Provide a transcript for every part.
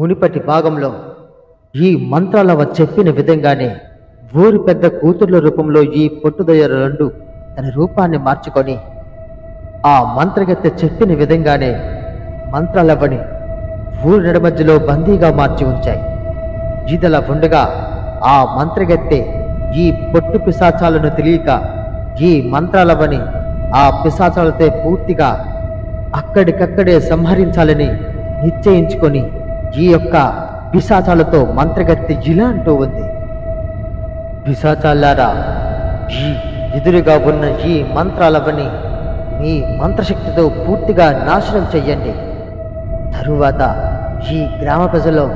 మునిపటి భాగంలో ఈ మంత్రాలవ చెప్పిన విధంగానే ఊరి పెద్ద కూతుర్ల రూపంలో ఈ పొట్టుదయ రెండు తన రూపాన్ని మార్చుకొని ఆ మంత్రగత్తె చెప్పిన విధంగానే మంత్రాలవ్వని ఊరి నడమధ్యలో బందీగా మార్చి ఉంచాయి. ఇదలా ఉండగా ఆ మంత్రగత్తె ఈ పొట్టు పిశాచాలను తెలియక ఈ మంత్రాలవని ఆ పిశాచాలతో పూర్తిగా అక్కడికక్కడే సంహరించాలని నిశ్చయించుకొని ఈ యొక్క పిశాచాలతో మంత్రగత్తె ఇలా అంటూ ఉంది. పిశాచాలారా ఈ ఎదురుగా ఉన్న ఈ మంత్రాలవని మీ మంత్రశక్తితో పూర్తిగా నాశనం చెయ్యండి. తరువాత ఈ గ్రామ ప్రజలో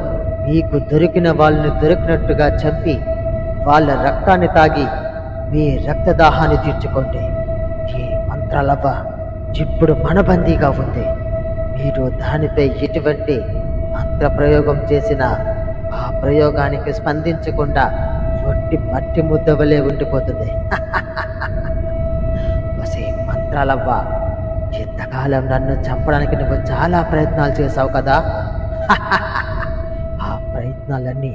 మీకు దొరికిన వాళ్ళని దొరికినట్టుగా చంపి వాళ్ళ రక్తాన్ని తాగి మీ రక్తదాహాన్ని తీర్చుకోండి. ఈ మంత్రాలవ్వ ఇప్పుడు మనబందీగా ఉంది. మీరు దానిపై ఎటువంటి మంత్ర ప్రయోగం చేసినా ఆ ప్రయోగానికి స్పందించకుండా మట్టి మట్టి ముద్దవలే ఉండిపోతుంది. వసే మంత్రాలవ్వ ఇంతకాలం నన్ను చంపడానికి నువ్వు చాలా ప్రయత్నాలు చేశావు కదా. ఆ ప్రయత్నాలన్నీ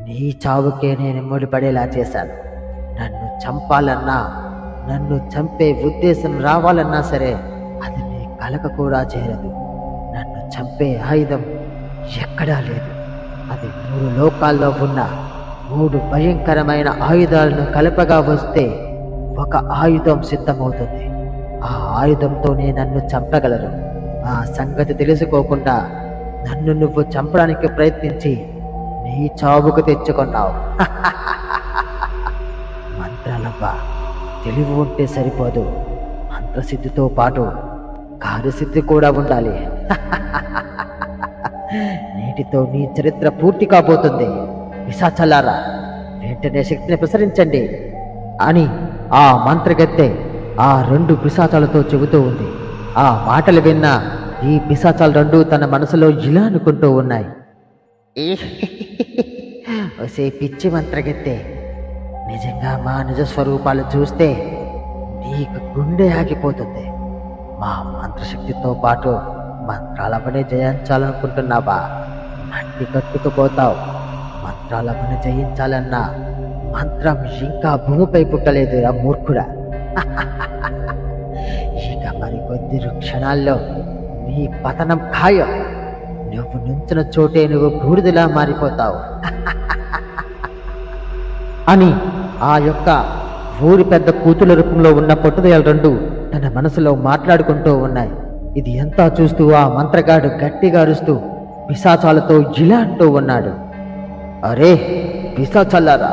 నీ చావుకే నేను ముడిపడేలా చేశాను. నన్ను చంపాలన్నా నన్ను చంపే ఉద్దేశం రావాలన్నా సరే అది నీ కలక కూడా చేరదు. నన్ను చంపే ఆయుధం ఎక్కడా లేదు. అది మూడు లోకాల్లో ఉన్న మూడు భయంకరమైన ఆయుధాలను కలపగా వస్తే ఒక ఆయుధం సిద్ధమవుతుంది. ఆ ఆయుధంతోనే నన్ను చంపగలరు. ఆ సంగతి తెలుసుకోకుండా నన్ను నువ్వు చంపడానికి ప్రయత్నించి నీ చావుకు తెచ్చుకున్నావు. మంత్రాలవ్వ తెలివి ఉంటే సరిపోదు. మంత్రసిద్ధితో పాటు కార్యసిద్ధి కూడా ఉండాలి. నేటితో నీ చరిత్ర పూర్తి కాబోతుంది. పిశాచలారా వెంటనే శక్తిని ప్రసరించండి. అని ఆ మంత్రగత్తె ఆ రెండు పిశాచాలతో చెబుతూ ఉంది. ఆ మాటలు విన్న ఈ పిశాచాలు రెండు తన మనసులో ఇలా అనుకుంటూ ఉన్నాయి. ఒసే పిచ్చి మంత్రగత్తె నిజంగా మా నిజ స్వరూపాలు చూస్తే నీకు గుండె ఆగిపోతుంది. మా మంత్రశక్తితో పాటు మంత్రాలవని జయించాలనుకుంటున్నావా? మట్టి కట్టుకుపోతావు మంత్రాలవని జయించాలన్నా మంత్రం ఇంకా భూమిపై పుట్టలేదు ఆ మూర్ఖుడా. ఇక మరికొద్ది క్షణాల్లో నీ పతనం ఖాయం. నువ్వు నుంచిన చోటే నువ్వు బూడిదలా మారిపోతావు. అని ఆ యొక్క ఊరి పెద్ద కూతుల రూపంలో ఉన్న పొట్టుదయాలు రెండు తన మనసులో మాట్లాడుకుంటూ ఉన్నాయి. ఇది ఎంతా చూస్తూ ఆ మంత్రగాడు గట్టిగా అరుస్తూ పిశాచాలతో ఇలా అంటూ ఉన్నాడు. అరే పిశాచాలారా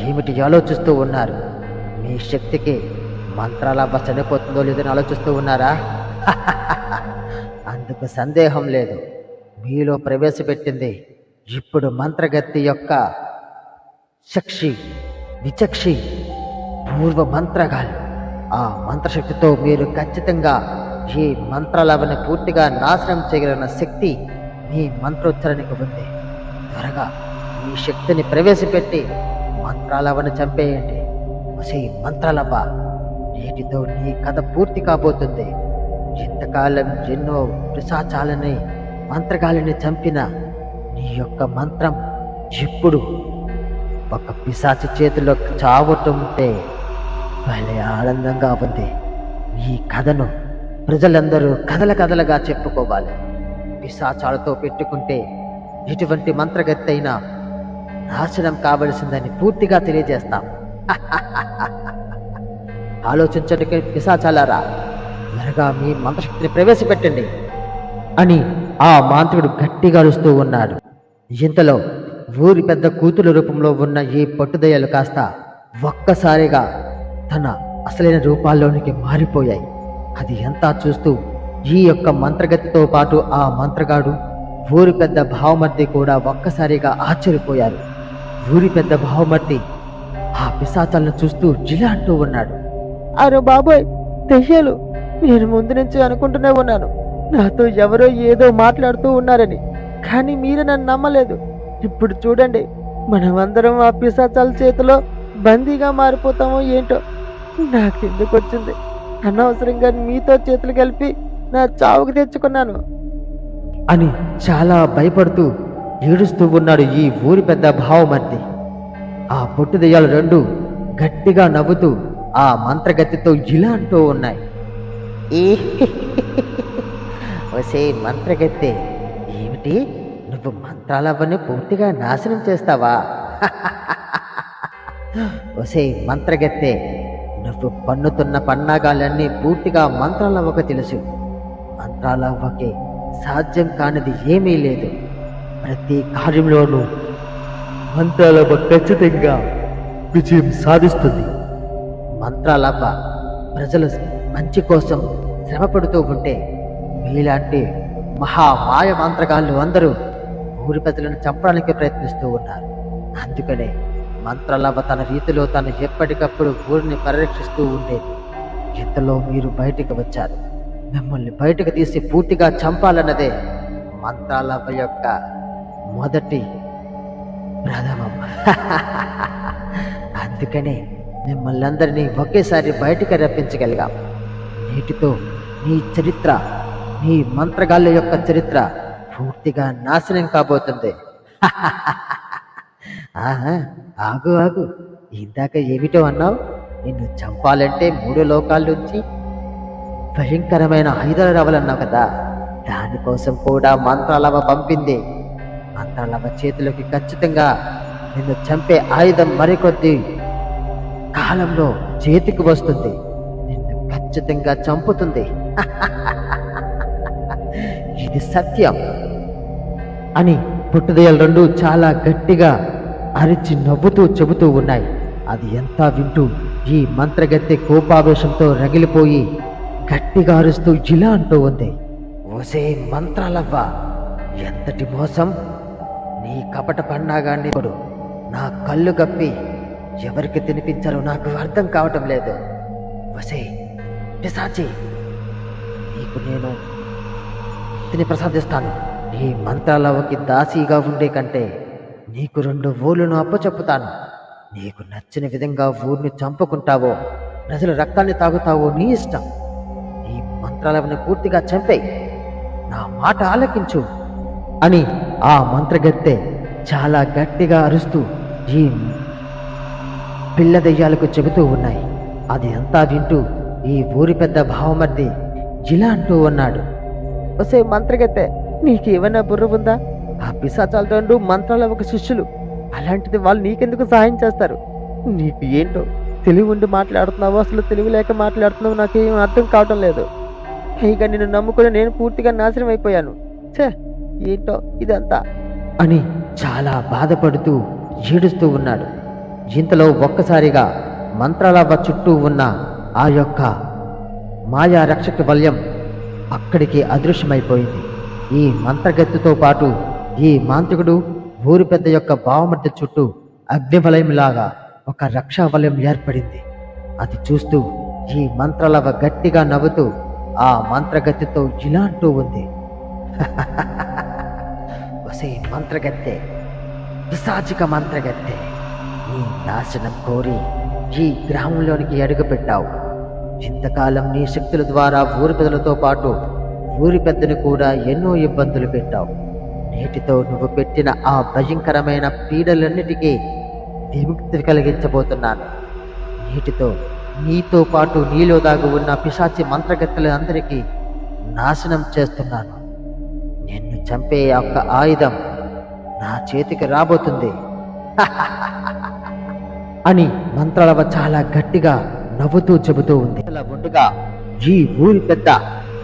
ఏమిటి ఆలోచిస్తూ ఉన్నారు? మీ శక్తికి మంత్రాల బస్ చనిపోతుందో లేదని ఆలోచిస్తూ ఉన్నారా? అందుకు సందేహం లేదు. మీలో ప్రవేశపెట్టింది ఇప్పుడు మంత్రగత్తి యొక్క శక్షి విచక్షి పూర్వ మంత్రగాలు. ఆ మంత్రశక్తితో మీరు ఖచ్చితంగా ఈ మంత్రాలవని పూర్తిగా నాశనం చేయగలిగిన శక్తి మీ మంత్రోచ్చరణకు ఉంది. త్వరగా ఈ శక్తిని ప్రవేశపెట్టి మంత్రాలవని చంపేయండి. వసే మంత్రాలవ్వ నేటితో నీ కథ పూర్తి కాబోతుంది. ఇంతకాలం ఎన్నో పిశాచాలని మంత్రగాలిని చంపిన నీ యొక్క మంత్రం ఇప్పుడు ఒక పిశాచి చేతిలో చావటంటే భలే ఆనందంగా ఉంది. ఈ కథను ప్రజలందరూ కథల కథలుగా చెప్పుకోవాలి. పిశాచాలతో పెట్టుకుంటే ఎటువంటి మంత్రగత్తైనా నాశనం కావలసిందని పూర్తిగా తెలియజేస్తాం. ఆలోచించడానికి పిశాచాలారా. త్వరగా మీ మంత్రశక్తిని ప్రవేశపెట్టండి అని ఆ మాంత్రుడు గట్టిగా అరుస్తూ ఉన్నాడు. ఇంతలో ఊరి పెద్ద కూతురు రూపంలో ఉన్న ఈ పట్టుదయలు కాస్త ఒక్కసారిగా తన అసలైన రూపాల్లోనికి మారిపోయాయి. అది ఎంతా చూస్తూ ఈ యొక్క మంత్రగతితో పాటు ఆ మంత్రగాడు ఊరి పెద్ద భావమర్తి కూడా ఒక్కసారిగా ఆశ్చర్యపోయారు. ఊరి పెద్ద భావమర్తి ఆ పిశాచాలను చూస్తూ జిలా అంటూ ఉన్నాడు. అరే బాబోయ్ దెయ్యాలు నేను ముందు నుంచి అనుకుంటూనే ఉన్నాను. నాతో ఎవరో ఏదో మాట్లాడుతూ ఉన్నారని. కానీ మీరు నన్ను నమ్మలేదు. ఇప్పుడు చూడండి మనమందరం ఆ పిశాచాల చేతిలో బందీగా మారిపోతామో ఏంటో. నాకెందుకు వచ్చింది? అనవసరంగా మీతో చేతులు కలిపి నా చావుకు తెచ్చుకున్నాను. అని చాలా భయపడుతూ ఏడుస్తూ ఉన్నాడు ఈ ఊరి పెద్ద భావమర్ది. ఆ పొట్టు దెయ్యాలు రెండు గట్టిగా నవ్వుతూ ఆ మంత్రగతితో ఇలా అంటూ ఉన్నాయి. ఒసే మంత్రగత్తె ఏమిటి? నువ్వు మంత్రాలవన్నీ పూర్తిగా నాశనం చేస్తావా? ఒసే మంత్రగత్తె పన్నుతున్న పన్నాగాలన్నీ పూర్తిగా మంత్రాలవ్వక తెలుసు. మంత్రాలవ్వకే సాధ్యం కానిది ఏమీ లేదు. ప్రతి కార్యంలోనూ మంత్రాలవ్వ ఖచ్చితంగా విజయం సాధిస్తుంది. మంత్రాలవ్వ ప్రజలు మంచి కోసం శ్రమ పడుతూ ఉంటే మీలాంటి మహా మాయ మంత్రగాళ్ళు అందరూ ఊరి ప్రజలను చంపడానికి ప్రయత్నిస్తూ ఉన్నారు. అందుకనే మంత్రాలవ్వ తన రీతిలో తను ఎప్పటికప్పుడు ఊరిని పరిరక్షిస్తూ ఉండేది. ఇంతలో మీరు బయటికి వచ్చారు? మిమ్మల్ని బయటకు తీసి పూర్తిగా చంపాలన్నదే మంత్రాలవ్వ యొక్క మొదటి ప్రథమం. అందుకనే మిమ్మల్ని అందరినీ ఒకేసారి బయటికి రప్పించగలిగాం. నీటితో నీ చరిత్ర నీ మంత్రగాళ్ళ యొక్క చరిత్ర పూర్తిగా నాశనం కాబోతుంది. ఆహా, ఆగు ఆగు. ఇందాక ఏమిటో అన్నావు? నిన్ను చంపాలంటే మూడు లోకాల నుంచి భయంకరమైన ఆయుధాలు రావాలన్నావు కదా. దానికోసం కూడా మంత్రాలవ పంపింది. మంత్రాలవ చేతిలోకి ఖచ్చితంగా నిన్ను చంపే ఆయుధం మరికొద్ది కాలంలో చేతికి వస్తుంది. నిన్ను ఖచ్చితంగా చంపుతుంది. ఇది సత్యం. అని పుట్టుదయలు రెండు చాలా గట్టిగా అరిచి నవ్వుతూ చెబుతూ ఉన్నాయి. అది ఎంత వింటూ ఈ మంత్రగత్తె కోపావేశంతో రగిలిపోయి గట్టిగా అరుస్తూ ఇలా అంటూ ఉంది. ఓసే మంత్రాలవ్వ ఎంతటి మోసం? నీ కపట పన్నాగాన్ని ఇప్పుడు నా కళ్ళు కప్పి ఎవరికి తినిపించాలో నాకు అర్థం కావటం లేదు. వసే పిశాచి నీకు నేను తిని ప్రసాదిస్తాను. నీ మంత్రాలవకి దాసీగా ఉండే కంటే నీకు రెండు ఊళ్ళను అప్పచెప్పుతాను. నీకు నచ్చిన విధంగా ఊరిని చంపుకుంటావో ప్రజల రక్తాన్ని తాగుతావో నీ ఇష్టం. నీ మంత్రాలవని పూర్తిగా చంపే నా మాట ఆలకించు అని ఆ మంత్రగత్తె చాలా గట్టిగా అరుస్తూ ఈ పిల్ల దెయ్యాలకు చెబుతూ ఉన్నాయి. అది అంతా వింటూ ఈ ఊరి పెద్ద భావమర్ది ఇలా అంటూ ఉన్నాడు. ఒసే మంత్రగత్తె నీకు ఏమైనా బుర్ర ఉందా? ఆ పిశాచాలు రెండు మంత్రాల ఒక శిష్యులు. అలాంటిది వాళ్ళు నీకెందుకు సహాయం చేస్తారు? నీకు ఏంటో తెలివి ఉండి మాట్లాడుతున్నావు అసలు తెలివి లేక మాట్లాడుతున్నావు నాకేం అర్థం కావటం లేదు. ఇక నిన్ను నమ్ముకుని నేను పూర్తిగా నాశనం అయిపోయాను. ఛే ఏంటో ఇదంతా? అని చాలా బాధపడుతూ ఏడుస్తూ ఉన్నాడు. ఇంతలో ఒక్కసారిగా మంత్రాలవ్వ చుట్టూ ఉన్న ఆ యొక్క మాయా రక్షక వల్యం అక్కడికి అదృశ్యమైపోయింది. ఈ మంత్రగత్తితో పాటు ఈ మాంత్రికుడు ఊరి పెద్ద యొక్క బావమర్ది చుట్టూ అగ్నివలయంలాగా ఒక రక్షా వలయం ఏర్పడింది. అది చూస్తూ ఈ మంత్రాలవ గట్టిగా నవ్వుతూ ఆ మంత్రగతితో ఇలా అంటూ ఉంది. వసే మంత్రగత్తె పిశాచిక మంత్రగత్తె నీ నాశనం కోరి ఈ గ్రామంలోనికి అడుగుపెట్టావు. ఇంతకాలం నీ శక్తుల ద్వారా ఊరి పెద్దలతో పాటు ఊరి పెద్దను కూడా ఎన్నో ఇబ్బందులు పెట్టావు. నేటితో నువ్వు పెట్టిన ఆ భయంకరమైన పీడలన్నిటికీ విముక్తి కలిగించబోతున్నాను. నేటితో నీతో పాటు నీలో దాగి ఉన్న పిశాచి మంత్రగత్తలందరికీ నాశనం చేస్తున్నాను. నిన్ను చంపే ఒక్క ఆయుధం నా చేతికి రాబోతుంది. అని మంత్రలవ చాలా గట్టిగా నవ్వుతూ చెబుతూ ఉంది. అలా ఉండగా ఈ ఊరి పెద్ద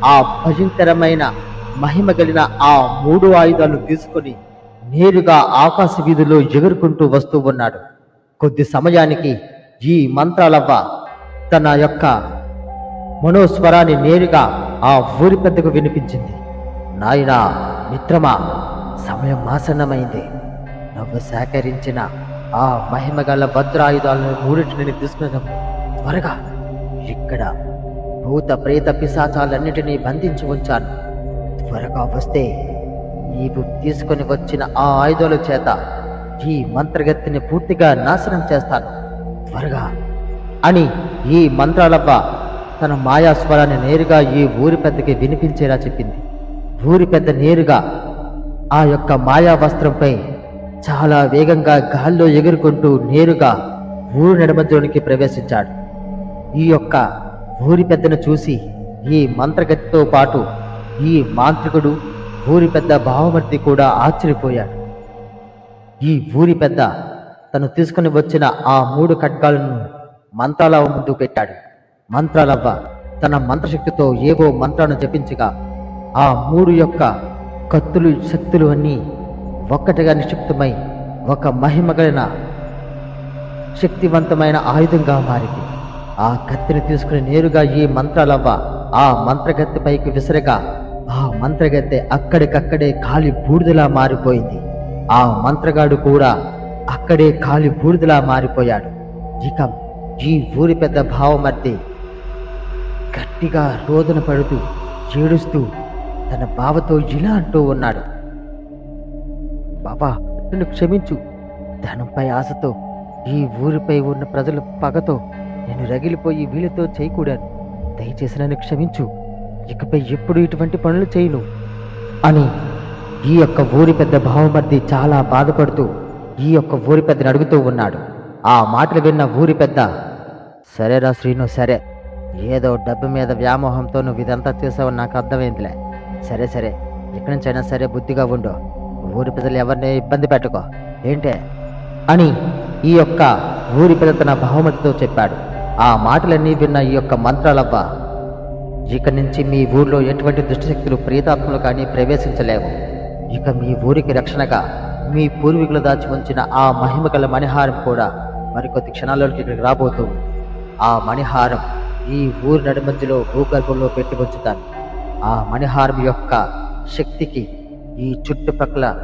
ఆ భయంకరమైన మహిమ కలిగిన ఆ మూడు ఆయుధాలు తీసుకొని నేరుగా ఆకాశ వీధిలో ఎగురుకుంటూ వస్తూ ఉన్నాడు. కొద్ది సమయానికి ఈ మంత్రాలవ్వ తన యొక్క మనోస్వరాన్ని నేరుగా ఆ ఊరి పెద్దకు వినిపించింది. నాయనా మిత్రమా సమయం ఆసన్నమైంది. నువ్వు సేకరించిన ఆ మహిమగల భద్రాయుధాలను మూడింటిని తీసుకుని త్వరగా ఇక్కడ భూత ప్రేత పిశాచాలన్నిటినీ బంధించి ఉంచాను. త్వరగా వస్తే నీవు తీసుకొని వచ్చిన ఆ ఆయుధాల చేత ఈ మంత్రగత్తిని పూర్తిగా నాశనం చేస్తాను. త్వరగా. అని ఈ మంత్రాలవ్వ తన మాయాస్వరాన్ని నేరుగా ఈ ఊరి పెద్దకి వినిపించేలా చెప్పింది. ఊరి పెద్ద నేరుగా ఆ యొక్క మాయా వస్త్రంపై చాలా వేగంగా గాల్లో ఎగురుకుంటూ నేరుగా ఊరు నడుమధ్యలోనికి ప్రవేశించాడు. ఈ యొక్క ఊరి పెద్దను చూసి ఈ మంత్రగతితో పాటు ఈ మాంత్రికుడు ఊరి పెద్ద భావమర్తి కూడా ఆశ్చర్యపోయాడు. ఈ ఊరి పెద్ద తను తీసుకుని వచ్చిన ఆ మూడు ఖడ్గాలను మంత్రాలవ ముందు పెట్టాడు. మంత్రాలవ్వ తన మంత్రశక్తితో ఏవో మంత్రాలను జపించగా ఆ మూడు యొక్క కత్తులు శక్తులు అన్నీ ఒక్కటిగా నిక్షిప్తమై ఒక మహిమగలిన శక్తివంతమైన ఆయుధంగా మారింది. ఆ కత్తిని తీసుకుని నేరుగా ఈ మంత్రాలవ్వ ఆ మంత్రగత్తిపైకి విసరగా ఆ మంత్రగత్తె అక్కడికక్కడే కాలి బూడిదలా మారిపోయింది. ఆ మంత్రగాడు కూడా అక్కడే కాలి బూడిదలా మారిపోయాడు. ఇక ఈ ఊరి పెద్ద భావమర్తి గట్టిగా రోదన పడుతూ ఏడుస్తూ తన బావతో ఇలా అంటూ ఉన్నాడు. బాబా నన్ను క్షమించు. ధనంపై ఆశతో ఈ ఊరిపై ఉన్న ప్రజల పగతో నేను రగిలిపోయి వీళ్ళతో చేయకూడాను దయచేసి నన్ను క్షమించు. ఇకపై ఎప్పుడు ఇటువంటి పనులు చేయను. అని ఈ యొక్క ఊరి పెద్ద భావమర్ది చాలా బాధపడుతూ ఈ యొక్క ఊరి పెద్దని అడుగుతూ ఉన్నాడు. ఆ మాటలు విన్న ఊరి పెద్ద సరేరా శ్రీను సరే. ఏదో డబ్బు మీద వ్యామోహంతో నువ్వు ఇదంతా చేసావు నాకు అర్థమైందిలే. సరే సరే. ఇక్కడి నుంచైనా సరే బుద్ధిగా ఉండు. ఊరి ప్రజలు ఎవరిని ఇబ్బంది పెట్టుకో. ఏంటే? అని ఈ యొక్క ఊరి పెద్ద తన బహుమతితో చెప్పాడు. ఆ మాటలన్నీ విన్న ఈ యొక్క మంత్రాలవ్వ ఇక నుంచి మీ ఊర్లో ఎటువంటి దుష్టశక్తులు ప్రేతాత్మలు కానీ ప్రవేశించలేవు. ఇక మీ ఊరికి రక్షణగా మీ పూర్వీకులు దాచి ఉంచిన ఆ మహిమ గల మణిహారం కూడా మరికొద్ది క్షణాల్లోకి ఇక్కడికి రాబోతుంది. ఆ మణిహారం ఈ ఊరి నడిమధ్యలో భూగర్భంలో పెట్టి ఉంచుతాను. ఆ మణిహారం యొక్క శక్తికి ఈ చుట్టుపక్కల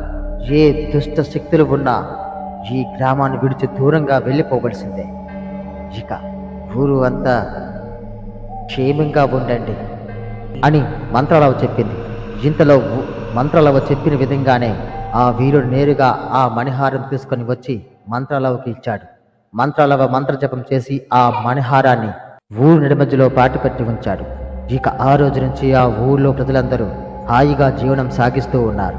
ఏ దుష్ట శక్తులు ఉన్నా ఈ గ్రామాన్ని విడిచి దూరంగా వెళ్ళిపోవలసిందే. ఇక ఊరు అంతా క్షేమంగా ఉండండి అని మంత్రాలవ చెప్పింది. ఇంతలో మంత్రలవ చెప్పిన విధంగానే ఆ వీరుడు నేరుగా ఆ మణిహారం తీసుకొని వచ్చి మంత్రాలవకి ఇచ్చాడు. మంత్రాలవ మంత్రజపం చేసి ఆ మణిహారాన్ని ఊరు నిడమజ్జలో పాటు పెట్టి ఉంచాడు. ఇక ఆ రోజు నుంచి ఆ ఊళ్ళో ప్రజలందరూ హాయిగా జీవనం సాగిస్తూ ఉన్నారు.